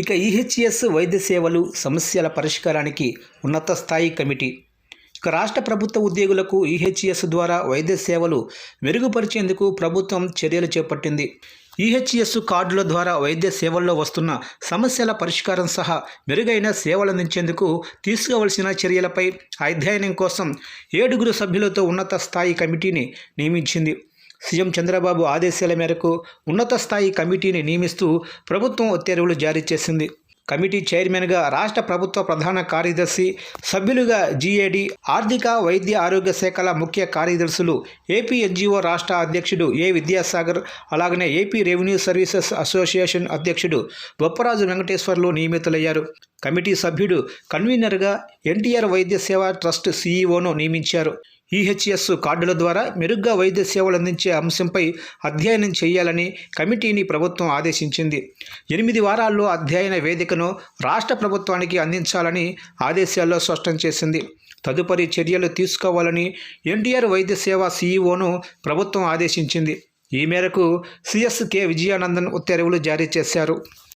ఇక ఈహెచ్ఎస్ వైద్య సేవలు సమస్యల పరిష్కారానికి ఉన్నత స్థాయి కమిటీ. ఇక రాష్ట్ర ప్రభుత్వ ఉద్యోగులకు ఈహెచ్ఎస్ ద్వారా వైద్య సేవలు మెరుగుపరిచేందుకు ప్రభుత్వం చర్యలు చేపట్టింది. ఈహెచ్ఎస్ కార్డుల ద్వారా వైద్య సేవల్లో వస్తున్న సమస్యల పరిష్కారం సహా మెరుగైన సేవలందించేందుకు తీసుకోవలసిన చర్యలపై అధ్యయనం కోసం ఏడుగురు సభ్యులతో ఉన్నత స్థాయి కమిటీని నియమించింది. సీఎం చంద్రబాబు ఆదేశాల మేరకు ఉన్నత స్థాయి కమిటీని నియమిస్తూ ప్రభుత్వం ఉత్తర్వులు జారీ చేసింది. కమిటీ చైర్మన్గా రాష్ట్ర ప్రభుత్వ ప్రధాన కార్యదర్శి సభ్యులుగా జీఏడి ఆర్థిక వైద్య ఆరోగ్య శాఖల ముఖ్య కార్యదర్శులు ఏపీ ఎన్జిఓ రాష్ట్ర అధ్యక్షుడు ఏ విద్యాసాగర్ అలాగనే ఏపీ రెవెన్యూ సర్వీసెస్ అసోసియేషన్ అధ్యక్షుడు బొప్పరాజు వెంకటేశ్వర్లు నియమితులయ్యారు. కమిటీ సభ్యుడు కన్వీనర్గా ఎన్టీఆర్ వైద్య సేవ ట్రస్ట్ సీఈఓను నియమించారు. ఈహెచ్ఎస్ కార్డుల ద్వారా మెరుగ్గా వైద్య సేవలు అందించే అంశంపై అధ్యయనం చేయాలని కమిటీని ప్రభుత్వం ఆదేశించింది. ఎనిమిది వారాల్లో అధ్యయన వేదికను రాష్ట్ర ప్రభుత్వానికి అందించాలని ఆదేశాల్లో స్పష్టం చేసింది. తదుపరి చర్యలు తీసుకోవాలని ఎన్టీఆర్ వైద్య సేవ సీఈఓను ప్రభుత్వం ఆదేశించింది. ఈ మేరకు సిఎస్కే విజయానందన్ ఉత్తర్వులు జారీ చేశారు.